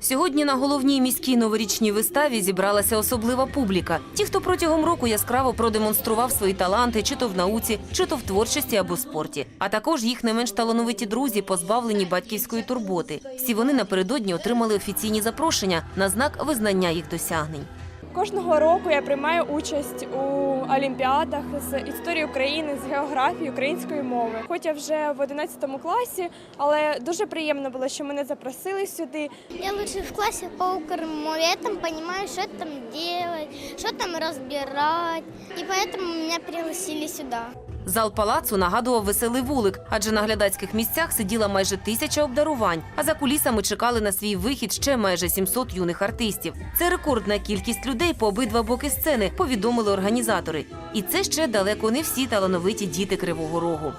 Сьогодні на головній міській новорічній виставі зібралася особлива публіка. Ті, хто протягом року яскраво продемонстрував свої таланти, чи то в науці, чи то в творчості або спорті. А також їх не менш талановиті друзі, позбавлені батьківської турботи. Всі вони напередодні отримали офіційні запрошення на знак визнання їх досягнень. Кожного року я приймаю участь у олімпіадах з історії України, з географії української мови. Хоч я вже в 11 класі, але дуже приємно було, що мене запросили сюди. Я лучше в классе по укрмове, я там понимаю, что там делать, что там разбирать. И поэтому меня пригласили сюда. Зал палацу нагадував веселий вулик, адже на глядацьких місцях сиділа майже тисяча обдарувань. А за кулісами чекали на свій вихід ще майже 700 юних артистів. Це рекордна кількість людей по обидва боки сцени, повідомили організатори. І це ще далеко не всі талановиті діти Кривого Рогу.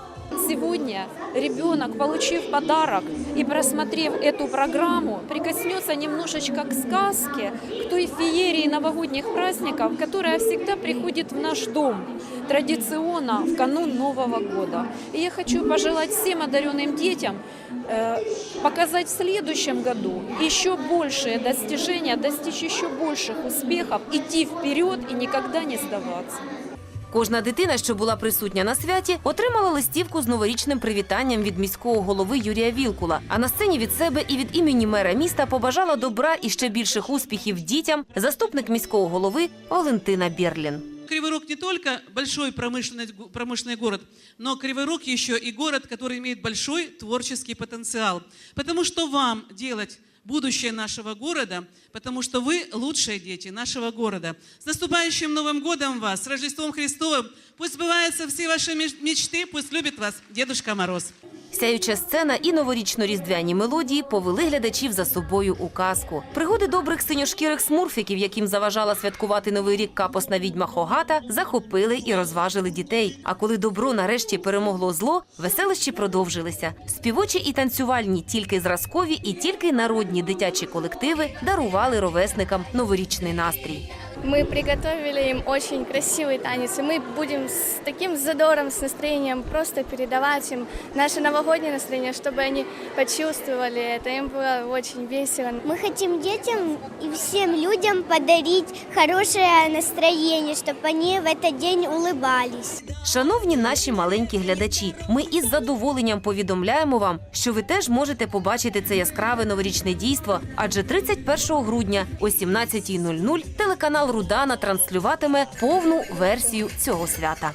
Сегодня ребенок, получив подарок и просмотрев эту программу, прикоснется немножечко к сказке, к той феерии новогодних праздников, которая всегда приходит в наш дом традиционно в канун Нового года. И я хочу пожелать всем одаренным детям э, показать в следующем году еще большие достижения, достичь еще больших успехов, идти вперед и никогда не сдаваться. Кожна дитина, що була присутня на святі, отримала листівку з новорічним привітанням від міського голови Юрія Вілкула. А на сцені від себе і від імені мера міста побажала добра і ще більших успіхів дітям заступник міського голови Валентина Берлін. Кривой Рог не только большой промышленный, промышленный город, но Кривой Рог еще и город, который имеет большой творческий потенциал. Потому что вам делать будущее нашего города, потому что вы лучшие дети нашего города. С наступающим Новым годом вас, с Рождеством Христовым. Пусть сбываются все ваши меч- мечты, пусть любит вас Дедушка Мороз. Сяюча сцена і новорічно-різдвяні мелодії повели глядачів за собою у казку. Пригоди добрих синьошкірих смурфіків, яким заважала святкувати новий рік капосна відьма Хогата, захопили і розважили дітей. А коли добро нарешті перемогло зло, веселищі продовжилися. Співочі і танцювальні, тільки зразкові і тільки народні дитячі колективи дарували ровесникам новорічний настрій. Мы приготовили им очень красивый танец, и мы будем с таким задором, с настроением просто передавать им наше новогоднее настроение, чтобы они почувствовали это. Им было очень весело. Мы хотим детям и всем людям подарить хорошее настроение, чтобы они в этот день улыбались. Шановні наші маленькі глядачі, ми із задоволенням повідомляємо вам, що ви теж можете побачити це яскраве новорічне дійство, адже 31 грудня о 17.00 телеканал Рудана транслюватиме повну версію цього свята.